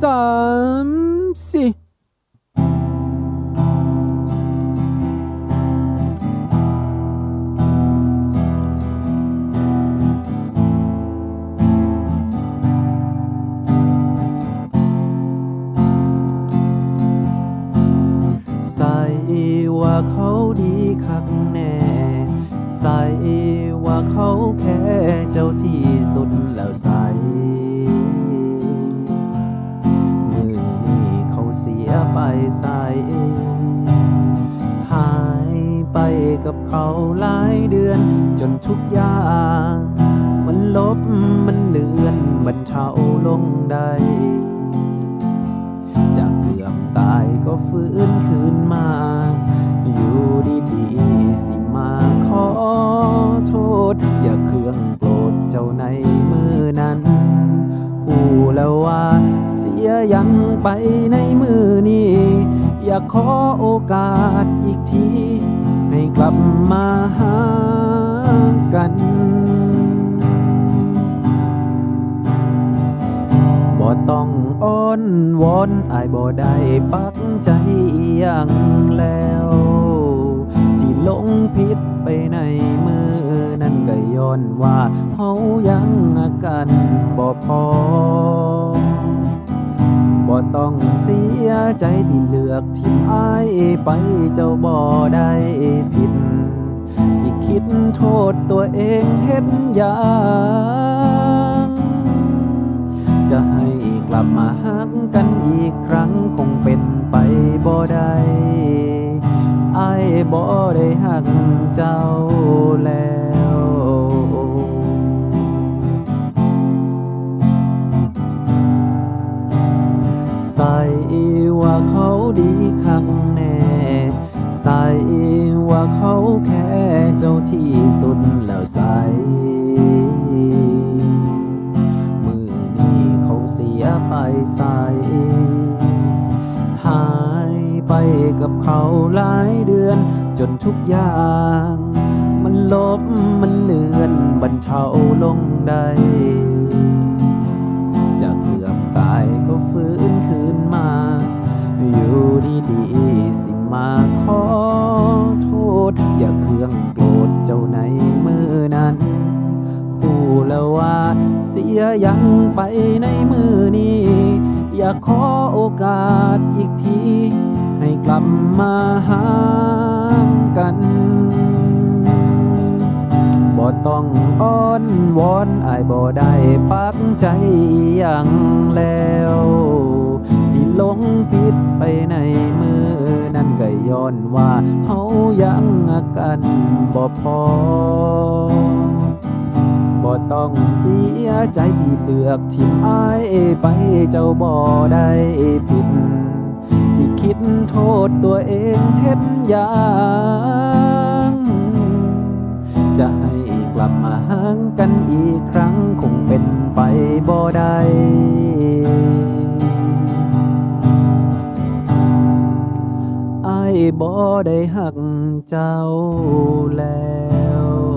สามสี่ใส่ว่าเขาดีคักแน่ใส่ว่าเขาแค่เจ้าที่สุดแล้วใส่ กับเขาหลายเดือน จนทุกอย่างมันลบมันเลือนมันเท่าลงได้จากเกือบตายก็ฟื้นคืนมา อยู่ดีๆสิมาขอโทษ อย่าเครื่องโกรธเจ้าในมือนั้นหูแล้วว่าเสียยังไปในมือนี้ อย่าขอโอกาสอีกที บมาหากัน บ่ต้องอ้อนวอนอายบ่ได้ปักใจอหยังแล้วที่หลงผิดไปในมือนั้นก็ย้อนว่าเฮายังกันบ่พอบ่ต้องเสียใจที่เลือกที่อายไปเจ้าบ่ได้ผิด ษตัวเองเฮ็ดหยังจะให้กลับมาหักกันอีกครั้งคงเป็นไปบ่ได้ไอ้บ่ได้หักเจ้าแล้วใส่ว่าเขาดีคักแน่ ใส่ว่าเขาแค่เจ้าที่สุดแล้วใส่มือนี้เขาเสียไปใส่หายไปกับเขาหลายเดือนจนทุกอย่าง มันลบมันเลือนบรรเทาลงได้จะเกือบตายก็ฟื้น เสียยังไปในมือนี้ อยากขอโอกาสอีกที ให้กลับมาหากันบ่ต้องอ้อนวอนอายบ่ได้ปักใจอหยังแล้ว ที่หลงผิดไปในมือนั้นก็ย้อนว่าเฮายังกันบ่พอ ต้องเสียใจที่เลือกที่อายไปเจ้าบ่ได้ผิด สิคิดโทษตัวเองเฮ็ดหยังจะให้กลับมาหางกันอีกครั้งคงเป็นไปบ่ได้ไอ้บ่ได้หักเจ้าแล้ว